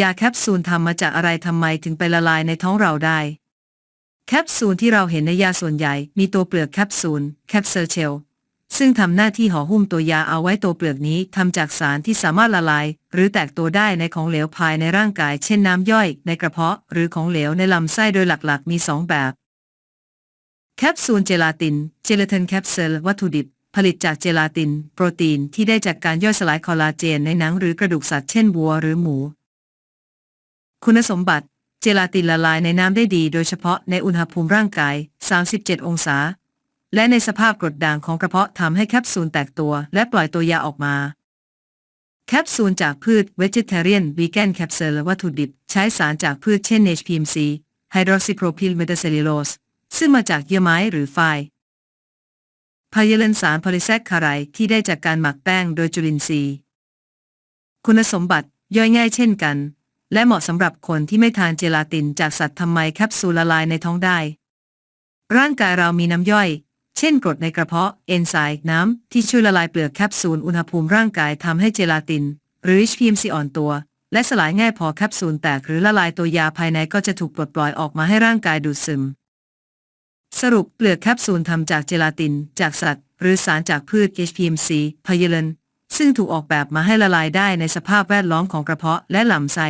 ยาแคปซูลทำมาจากอะไรทำไมถึงไปละลายในท้องเราได้ แคปซูลที่เราเห็นในยาส่วนใหญ่ มีตัวเปลือกแคปซูลแคปซูลเชลซึ่งทำหน้าที่ห่อหุ้มตัวยาเอาไว้ตัวเปลือกนี้ทำจากสารที่สามารถละลาย หรือแตกตัวได้ในของเหลวภายในร่างกาย เช่นน้ำย่อย ในกระเพาะ หรือของเหลวในลำไส้โดยหลักๆ มี 2 แบบแคปซูลเจลาติน เจลาตินแคปซูลวัตถุดิบ ผลิตจากเจลาติน โปรตีนที่ได้จากการย่อยสลายคอลลาเจนในหนังหรือกระดูกสัตว์เช่นวัวหรือหมู คุณสมบัติ เจลาตินละลายในน้ำได้ดี โดยเฉพาะในอุณหภูมิร่างกาย 37 องศา และในสภาพกรดด่างของกระเพาะทำให้แคปซูลแตกตัว และปล่อยตัวยาออกมา แคปซูลจากพืช Vegetarian Vegan Capsule วัตถุดิบ ใช้สารจากพืชเช่น HPMC Hydroxypropyl Methacellulose ซึ่งมาจากเยื่อไม้หรือไฟพายเลนสารโพลิแซคคารด์ที่ได้จากการหมักแป้งโดยจุลินทรีย์ คุณสมบัติย่อยง่ายเช่นกัน และเหมาะสำหรับคนที่ไม่ทานเจลาตินจากสัตว์ทำไมแคปซูลละลายในท้องได้ ร่างกายเรามีน้ำย่อย เช่นกรดในกระเพาะเอนไซม์น้ำที่ช่วยละลายเปลือกแคปซูลอุณหภูมิร่างกายทำให้เจลาติน หรือ HPMC อ่อนตัว และสลายง่ายพอแคปซูลแตกหรือละลายตัวยาภายในก็จะถูกปลดปล่อยออกมาให้ร่างกายดูดซึม สรุปเปลือกแคปซูลทำจากเจลาติน จากสัตว์ หรือสารจากพืช HPMC พยเลนซึ่งถูกออกแบบมาให้ละลายได้ในสภาพแวดล้อมของกระเพาะและลำไส้